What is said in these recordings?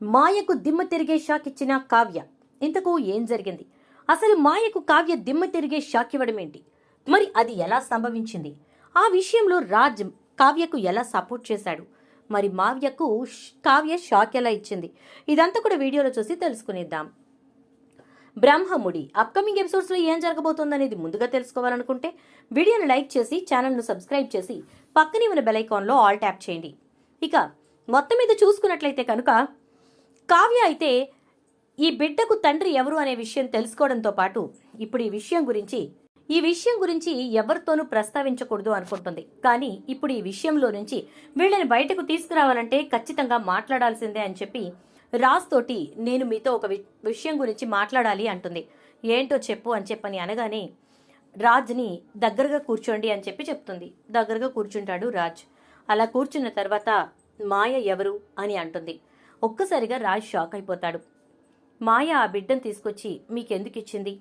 మాయకు దిమ్మ తిరిగే షాక్ ఇచ్చిన కావ్య. ఇంతకు ఏం జరిగింది? అసలు మాయకు కావ్య దిమ్మ తిరిగే షాక్ ఇవ్వడం ఏంటి? మరి అది ఎలా సంభవించింది? ఆ విషయంలో రాజ్ కావ్యకు ఎలా సపోర్ట్ చేశాడు? మరి మావ్యకు కావ్య షాక్ ఎలా ఇచ్చింది? ఇదంతా కూడా వీడియోలో చూసి తెలుసుకునేద్దాం. బ్రహ్మముడి అప్కమింగ్ ఎపిసోడ్స్లో ఏం జరగబోతోందనేది ముందుగా తెలుసుకోవాలనుకుంటే వీడియోని లైక్ చేసి ఛానల్ను సబ్స్క్రైబ్ చేసి పక్కనే ఉన్న బెల్ ఐకాన్లో ఆల్ ట్యాప్ చేయండి. ఇక మొత్తం మీద చూసుకున్నట్లయితే కనుక కావ్య అయితే ఈ బిడ్డకు తండ్రి ఎవరు అనే విషయం తెలుసుకోవడంతో పాటు ఇప్పుడు ఈ విషయం గురించి ఈ విషయం గురించి ఎవరితోనూ ప్రస్తావించకూడదు అనుకుంటుంది. కానీ ఇప్పుడు ఈ విషయంలో నుంచి వీళ్ళని బయటకు తీసుకురావాలంటే ఖచ్చితంగా మాట్లాడాల్సిందే అని చెప్పి రాజ్ తోటి నేను మీతో ఒక వి- విషయం గురించి మాట్లాడాలి అంటుంది. ఏంటో చెప్పు అని చెప్పని అనగానే రాజ్ని దగ్గరగా కూర్చోండి అని చెప్పి చెప్తుంది. దగ్గరగా కూర్చుంటాడు రాజ్. అలా కూర్చున్న తర్వాత మాయ ఎవరు అని అంటుంది. ఒక్కసారిగా రాజ్ షాక్ అయిపోతాడు. మాయ ఆ బిడ్డను తీసుకొచ్చి మీకెందుకు ఇచ్చింది?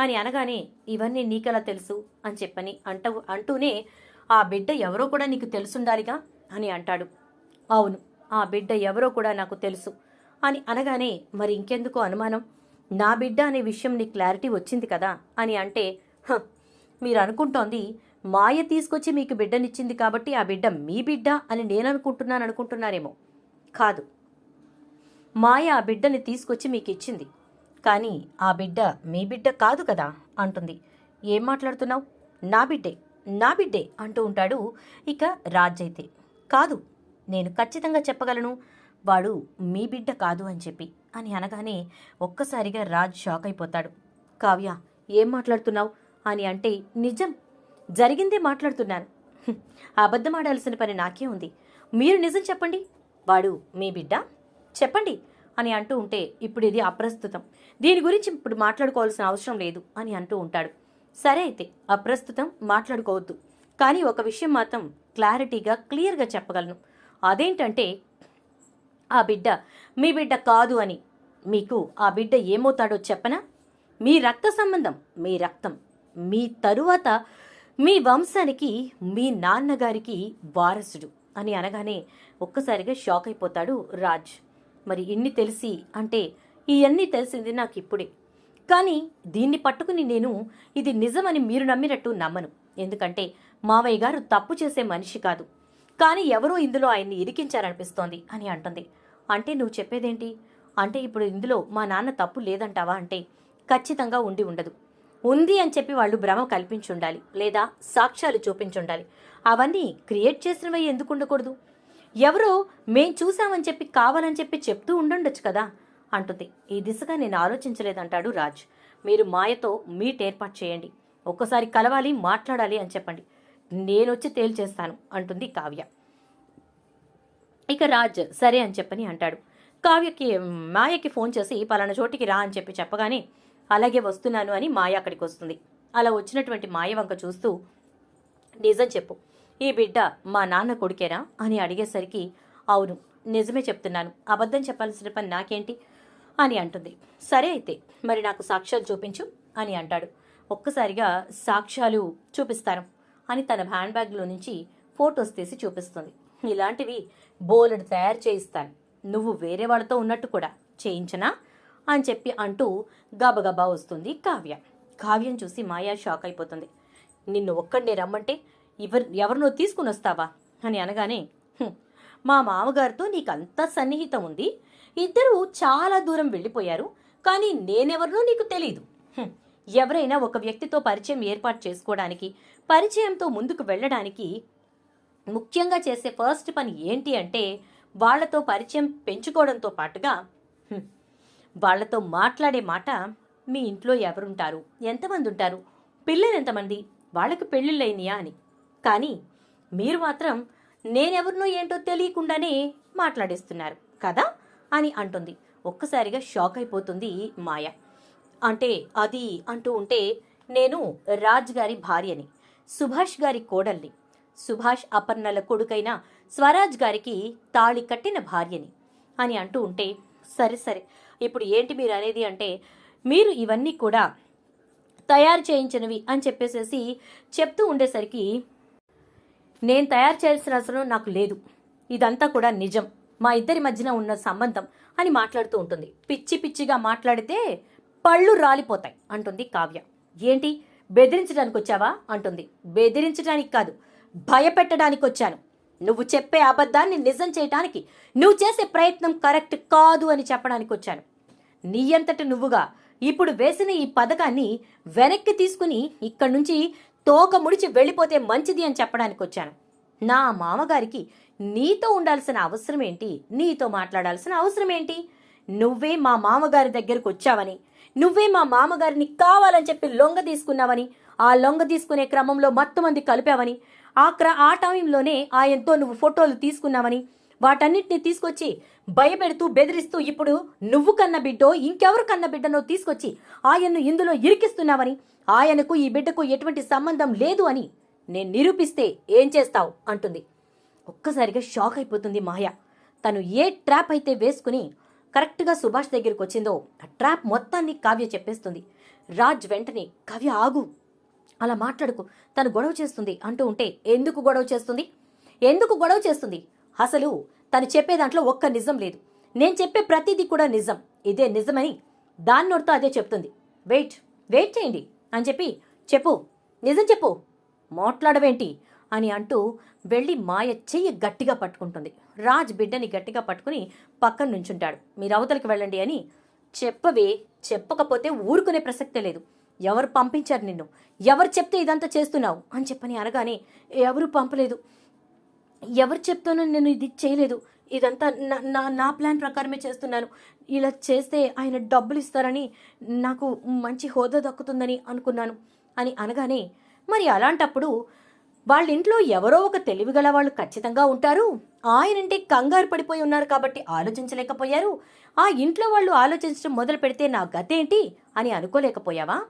అని అనగానే ఇవన్నీ నీకెలా తెలుసు? అని చెప్పని అంట అంటూనే ఆ బిడ్డ ఎవరో కూడా నీకు తెలుసుండాలిగా? అని అంటాడు. అవును ఆ బిడ్డ ఎవరో కూడా నాకు తెలుసు. అని అనగానే మరి ఇంకెందుకు అనుమానం? నా బిడ్డ అనే విషయం నీ క్లారిటీ వచ్చింది కదా? అని అంటే మీరు అనుకుంటోంది మాయ తీసుకొచ్చి మీకు బిడ్డనిచ్చింది కాబట్టి ఆ బిడ్డ మీ బిడ్డ అని నేను అనుకుంటున్నాను అనుకుంటున్నారేమో కాదు మాయ ఆ బిడ్డని తీసుకొచ్చి మీకు ఇచ్చింది కానీ ఆ బిడ్డ మీ బిడ్డ కాదు కదా అంటుంది. ఏం మాట్లాడుతున్నావు? నా బిడ్డే నా బిడ్డే అంటూ ఉంటాడు ఇక రాజ్ అయితే కాదు నేను ఖచ్చితంగా చెప్పగలను వాడు మీ బిడ్డ కాదు అని చెప్పి అని అనగానే ఒక్కసారిగా రాజ్ షాక్ అయిపోతాడు. కావ్య ఏం మాట్లాడుతున్నావు? అని అంటే నిజం జరిగిందే మాట్లాడుతున్నాను. అబద్ధమాడాల్సిన పని నాకే ఉంది. మీరు నిజం చెప్పండి. వాడు మీ బిడ్డ? చెప్పండి. అని అంటూ ఉంటే ఇప్పుడు ఇది అప్రస్తుతం. దీని గురించి ఇప్పుడు మాట్లాడుకోవాల్సిన అవసరం లేదు అని అంటూ ఉంటాడు. సరే అయితే అప్రస్తుతం మాట్లాడుకోవద్దు. కానీ ఒక విషయం మాత్రం క్లారిటీగా క్లియర్గా చెప్పగలను. అదేంటంటే ఆ బిడ్డ మీ బిడ్డ కాదు అని మీకు ఆ బిడ్డ ఏమవుతాడో చెప్పనా? మీ రక్త సంబంధం మీ రక్తం మీ తరువాత మీ వంశానికి మీ నాన్నగారికి వారసుడు అని అనగానే ఒక్కసారిగా షాక్ అయిపోతాడు రాజ్. మరి ఇన్ని తెలిసి అంటే ఇవన్నీ తెలిసింది నాకు ఇప్పుడే. కానీ దీన్ని పట్టుకుని నేను ఇది నిజమని మీరు నమ్మినట్టు నమ్మను. ఎందుకంటే మావయ్య గారు తప్పు చేసే మనిషి కాదు. కానీ ఎవరో ఇందులో ఆయన్ని ఇరికించారనిపిస్తోంది అని అంటుంది. అంటే నువ్వు చెప్పేదేంటి? అంటే ఇప్పుడు ఇందులో మా నాన్న తప్పు లేదంటావా అంటే ఖచ్చితంగా ఉండి ఉండదు. ఉంది అని చెప్పి వాళ్ళు భ్రమ కల్పించుండాలి లేదా సాక్ష్యాలు చూపించుండాలి. అవన్నీ క్రియేట్ చేసినవి ఎందుకు ఉండకూడదు? ఎవరో మేం చూసామని చెప్పి కావాలని చెప్పి చెప్తూ ఉండుండొచ్చు కదా అంటుంది. ఈ దిశగా నేను ఆలోచించలేదంటాడు రాజ్. మీరు మాయతో మీట్ ఏర్పాటు చేయండి. ఒక్కసారి కలవాలి మాట్లాడాలి అని చెప్పండి. నేనొచ్చి తేల్చేస్తాను అంటుంది కావ్య. ఇక రాజ్ సరే అని చెప్పని అంటాడు. కావ్యకి మాయకి ఫోన్ చేసి పలానా చోటికి రా అని చెప్పి చెప్పగానే అలాగే వస్తున్నాను అని మాయ అక్కడికి వస్తుంది. అలా వచ్చినటువంటి మాయ వంక చూస్తూ నిజం చెప్పు. ఈ బిడ్డ మా నాన్న కొడుకేనా అని అడిగేసరికి అవును నిజమే చెప్తున్నాను. అబద్ధం చెప్పాల్సిన పని నాకేంటి? అని అంటుంది. సరే అయితే మరి నాకు సాక్ష్యాలు చూపించు అని అంటాడు. ఒక్కసారిగా సాక్ష్యాలు చూపిస్తాను అని తన హ్యాండ్ బ్యాగ్లో నుంచి ఫొటోస్ తీసి చూపిస్తుంది. ఇలాంటివి బోలెడు తయారు చేయిస్తాను. నువ్వు వేరే వాళ్ళతో ఉన్నట్టు కూడా చేయించనా? అని చెప్పి అంటూ గబగబా వస్తుంది కావ్య. కావ్యం చూసి మాయా షాక్ అయిపోతుంది. నిన్ను ఒక్కడే రమ్మంటే ఎవరు ఎవరినో తీసుకుని వస్తావా అని అనగానే మా మామగారితో నీకు అంత సన్నిహితం ఉంది. ఇద్దరు చాలా దూరం వెళ్ళిపోయారు. కానీ నేనెవరినో నీకు తెలీదు. ఎవరైనా ఒక వ్యక్తితో పరిచయం ఏర్పాటు చేసుకోవడానికి పరిచయంతో ముందుకు వెళ్ళడానికి ముఖ్యంగా చేసే ఫస్ట్ పని ఏంటి అంటే వాళ్ళతో పరిచయం పెంచుకోవడంతో పాటుగా వాళ్ళతో వాళ్ళతో మాట్లాడే మాట మీ ఇంట్లో ఎవరుంటారు? ఎంతమంది ఉంటారు? పిల్లలు ఎంతమంది? వాళ్ళకి పెళ్ళిళ్ళైనయా అని. కానీ మీరు మాత్రం నేనెవరినో ఏంటో తెలియకుండానే మాట్లాడేస్తున్నారు కదా? అని అంటుంది. ఒక్కసారిగా షాక్ అయిపోతుంది మాయ. అంటే అది అంటూ ఉంటే నేను రాజ్ గారి భార్యని సుభాష్ గారి కోడల్ని సుభాష్ అపర్ణల కొడుకైన స్వరాజ్ గారికి తాళి కట్టిన భార్యని అని అంటూ ఉంటే సరే సరే ఇప్పుడు ఏంటి మీరు అనేది అంటే మీరు ఇవన్నీ కూడా తయారు చేయించినవి అని చెప్పేసేసి చెప్తూ ఉండేసరికి నేను తయారు చేయాల్సిన అవసరం నాకు లేదు. ఇదంతా కూడా నిజం. మా ఇద్దరి మధ్యన ఉన్న సంబంధం అని మాట్లాడుతూ ఉంటుంది. పిచ్చి పిచ్చిగా మాట్లాడితే పళ్ళు రాలిపోతాయి అంటుంది కావ్య. ఏంటి? బెదిరించడానికి వచ్చావా? అంటుంది. బెదిరించడానికి కాదు భయపెట్టడానికి వచ్చాను. నువ్వు చెప్పే అబద్ధాన్ని నిజం చేయటానికి నువ్వు చేసే ప్రయత్నం కరెక్ట్ కాదు అని చెప్పడానికి వచ్చాను. నీ అంతట నువ్వుగా ఇప్పుడు వేసిన ఈ పథకాన్ని వెనక్కి తీసుకుని ఇక్కడి నుంచి తోక ముడిచి వెళ్ళిపోతే మంచిది అని చెప్పడానికి వచ్చాను. నా మామగారికి నీతో ఉండాల్సిన అవసరం ఏంటి? నీతో మాట్లాడాల్సిన అవసరం ఏంటి? నువ్వే మా మామగారి దగ్గరకు వచ్చావని నువ్వే మా మామగారిని కావాలని చెప్పి లొంగ తీసుకున్నావని ఆ లొంగ తీసుకునే క్రమంలో మొత్తం మంది కలిపావని ఆ క్ర ఆ టైంలోనే ఆయనతో నువ్వు ఫోటోలు తీసుకున్నావని వాటన్నిటిని తీసుకొచ్చి భయపెడుతూ బెదిరిస్తూ ఇప్పుడు నువ్వు కన్న బిడ్డో ఇంకెవరు కన్న బిడ్డనో తీసుకొచ్చి ఆయన్ను ఇందులో ఇరికిస్తున్నావని ఆయనకు ఈ బిడ్డకు ఎటువంటి సంబంధం లేదు అని నేను నిరూపిస్తే ఏం చేస్తావు? అంటుంది. ఒక్కసారిగా షాక్ అయిపోతుంది మాయ. తను ఏ ట్రాప్ అయితే వేసుకుని కరెక్ట్గా సుభాష్ దగ్గరికి వచ్చిందో ఆ ట్రాప్ మొత్తాన్ని కావ్య చెప్పేస్తుంది. రాజ్ వెంటనే కావ్య ఆగు. అలా మాట్లాడుకు. తను గొడవ చేస్తుంది. అంటూ ఉంటే ఎందుకు గొడవ చేస్తుంది? ఎందుకు గొడవ చేస్తుంది? అసలు తను చెప్పే దాంట్లో ఒక్క నిజం లేదు. నేను చెప్పే ప్రతిదీ కూడా నిజం. ఇదే నిజమని దాన్నోడితో అదే చెప్తుంది. వెయిట్ వెయిట్ చేయండి. అని చెప్పి చెప్పు నిజం చెప్పు మాట్లాడవేంటి? అని అంటూ వెళ్ళి మాయ చెయ్యి గట్టిగా పట్టుకుంటుంది. రాజ్ బిడ్డని గట్టిగా పట్టుకుని పక్కన నుంచుంటాడు. మీరు అవతలికి వెళ్ళండి అని చెప్పవే చెప్పకపోతే ఊరుకునే ప్రసక్తే లేదు. ఎవరు పంపించారు నిన్ను? ఎవరు చెప్తే ఇదంతా చేస్తున్నావు? అని చెప్పని అనగానే ఎవరు పంపలేదు. ఎవరు చెప్తానో నేను ఇది చేయలేదు. ఇదంతా నా- నా నా ప్లాన్ ప్రకారమే చేస్తున్నాను. ఇలా చేస్తే ఆయన డబ్బులు ఇస్తారని నాకు మంచి హోదా దక్కుతుందని అనుకున్నాను అని అనగానే మరి అలాంటప్పుడు వాళ్ళ ఇంట్లో ఎవరో ఒక తెలివిగల వాళ్ళు ఖచ్చితంగా ఉంటారు. ఆయనంటే కంగారు పడిపోయి ఉన్నారు కాబట్టి ఆలోచించలేకపోయారు. ఆ ఇంట్లో వాళ్ళు ఆలోచించడం మొదలు పెడితే నా గతేంటి అని అనుకోలేకపోయావా?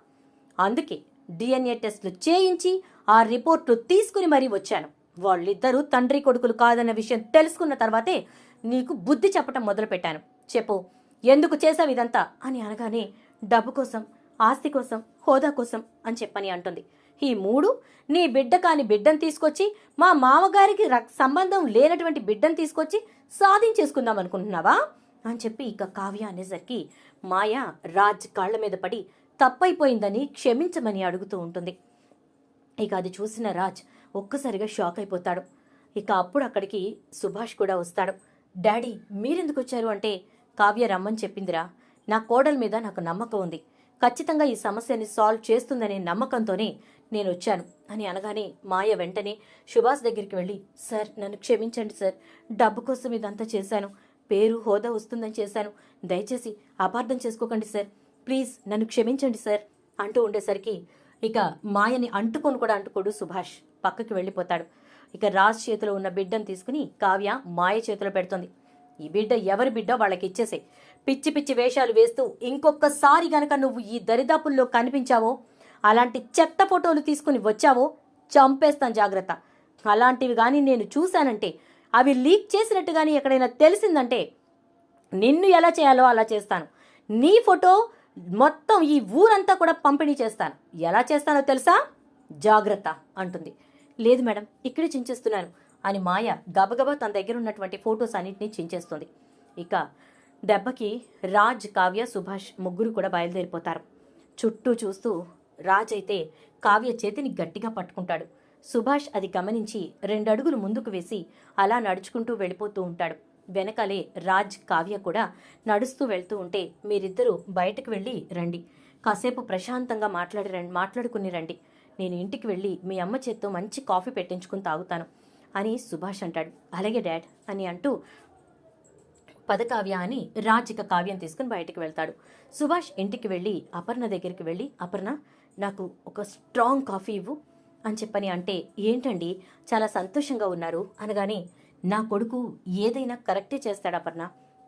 అందుకే డిఎన్ఏ టెస్టులు చేయించి ఆ రిపోర్ట్లు తీసుకుని మరీ వచ్చాను. వాళ్ళిద్దరూ తండ్రి కొడుకులు కాదన్న విషయం తెలుసుకున్న తర్వాతే నీకు బుద్ధి చెప్పటం మొదలుపెట్టాను. చెప్పు ఎందుకు చేశావు ఇదంతా? అని అనగానే డబ్బు కోసం ఆస్తి కోసం హోదా కోసం అని చెప్పని అంటుంది. ఈ మూడు నీ బిడ్డ కాని బిడ్డను తీసుకొచ్చి మా మామగారికి రక్- సంబంధం లేనటువంటి బిడ్డను తీసుకొచ్చి సాధించేసుకుందాం అనుకుంటున్నావా? అని చెప్పి ఇక కావ్య అనేసరికి మాయ రాజ్ కాళ్ళ మీద పడి తప్పైపోయిందని క్షమించమని అడుగుతూ ఉంటుంది. ఇక అది చూసిన రాజ్ ఒక్కసారిగా షాక్ అయిపోతాడు. ఇక అప్పుడు అక్కడికి సుభాష్ కూడా వస్తాడు. డాడీ మీరెందుకు వచ్చారు అంటే కావ్య రమ్మని చెప్పిందిరా. నా కోడల మీద నాకు నమ్మకం ఉంది. ఖచ్చితంగా ఈ సమస్యని సాల్వ్ చేస్తుందనే నమ్మకంతోనే నేను వచ్చాను అని అనగానే మాయ వెంటనే సుభాష్ దగ్గరికి వెళ్ళి సార్ నన్ను క్షమించండి సార్. డబ్బు కోసం ఇదంతా చేశాను. పేరు హోదా వస్తుందని చేశాను. దయచేసి అపార్థం చేసుకోకండి సార్. ప్లీజ్ నన్ను క్షమించండి సార్. అంటూ ఉండేసరికి ఇక మాయని అంటుకొని కూడా అంటుకోడు సుభాష్. పక్కకి వెళ్ళిపోతాడు. ఇక రాజ్ చేతిలో ఉన్న బిడ్డను తీసుకుని కావ్య మాయ చేతిలో పెడుతుంది. ఈ బిడ్డ ఎవరి బిడ్డ వాళ్ళకి ఇచ్చేసే పిచ్చి పిచ్చి వేషాలు వేస్తూ ఇంకొకసారి గనక నువ్వు ఈ దరిదాపుల్లో కనిపించావో అలాంటి చెత్త ఫోటోలు తీసుకుని వచ్చావో చంపేస్తాను జాగ్రత్త. అలాంటివి కానీ నేను చూశానంటే అవి లీక్ చేసినట్టు కానీ ఎక్కడైనా తెలిసిందంటే నిన్ను ఎలా చేయాలో అలా చేస్తాను. నీ ఫోటో మొత్తం ఈ ఊరంతా కూడా పంపిణీ చేస్తాను. ఎలా చేస్తానో తెలుసా? జాగ్రత్త అంటుంది. లేదు మేడం ఇక్కడే చించేస్తున్నాను అని మాయ గబగబా తన దగ్గర ఉన్నటువంటి ఫొటోస్ అన్నింటినీ చించేస్తుంది. ఇక దెబ్బకి రాజ్ కావ్య సుభాష్ ముగ్గురు కూడా బయలుదేరిపోతారు. చుట్టూ చూస్తూ రాజ్ అయితే కావ్య చేతిని గట్టిగా పట్టుకుంటాడు. సుభాష్ అది గమనించి రెండడుగులు ముందుకు వేసి అలా నడుచుకుంటూ వెళ్ళిపోతూ ఉంటాడు. వెనకాలే రాజ్ కావ్య కూడా నడుస్తూ వెళ్తూ ఉంటే మీరిద్దరూ బయటకు వెళ్ళి రండి. కాసేపు ప్రశాంతంగా మాట్లాడి రండి మాట్లాడుకుని రండి. నేను ఇంటికి వెళ్ళి మీ అమ్మ చేత్తో మంచి కాఫీ పెట్టించుకుని తాగుతాను అని సుభాష్ అంటాడు. అలాగే డాడ్ అని అంటూ పదకావ్య అని రాజిక కావ్యం తీసుకుని బయటికి వెళ్తాడు. సుభాష్ ఇంటికి వెళ్ళి అపర్ణ దగ్గరికి వెళ్ళి అపర్ణ నాకు ఒక స్ట్రాంగ్ కాఫీ ఇవ్వు అని చెప్పని అంటే ఏంటండి చాలా సంతోషంగా ఉన్నారు అనగానే నా కొడుకు ఏదైనా కరెక్టే చేస్తాడు అపర్ణ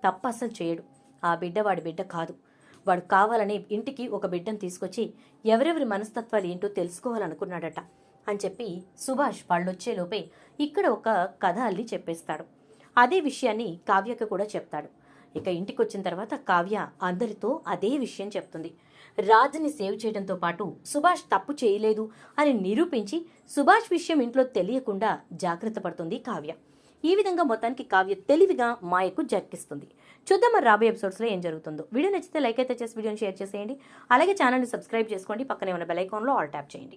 తప్ప అస్సలు చేయడు. ఆ బిడ్డ వాడి బిడ్డ కాదు. వాడు కావాలని ఇంటికి ఒక బిడ్డను తీసుకొచ్చి ఎవరెవరి మనస్తత్వాలు ఏంటో తెలుసుకోవాలనుకున్నాడట అని చెప్పి సుభాష్ వాళ్ళొచ్చేలోపే ఇక్కడ ఒక కథ అల్లి చెప్పేస్తాడు. అదే విషయాన్ని కావ్యకు కూడా చెప్తాడు. ఇక ఇంటికి వచ్చిన తర్వాత కావ్య అందరితో అదే విషయం చెప్తుంది. రాజుని సేవ్ చేయడంతో పాటు సుభాష్ తప్పు చేయలేదు అని నిరూపించి సుభాష్ విషయం ఇంట్లో తెలియకుండా జాగ్రత్త పడుతుంది కావ్య. ఈ విధంగా మొత్తానికి కావ్య తెలివిగా మాయకు జర్కిస్తుంది. చూద్దాం మరి రాబోయే ఎపిసోడ్స్లో ఏం జరుగుతుందో. వీడియో నచ్చితే లైక్ అయితే చేసి వీడియోని షేర్ చేసేయండి. అలాగే ఛానల్ని సబ్స్క్రైబ్ చేసుకోండి. పక్కనే ఉన్న బెల్ ఐకాన్లో ఆల్ ట్యాప్ చేయండి.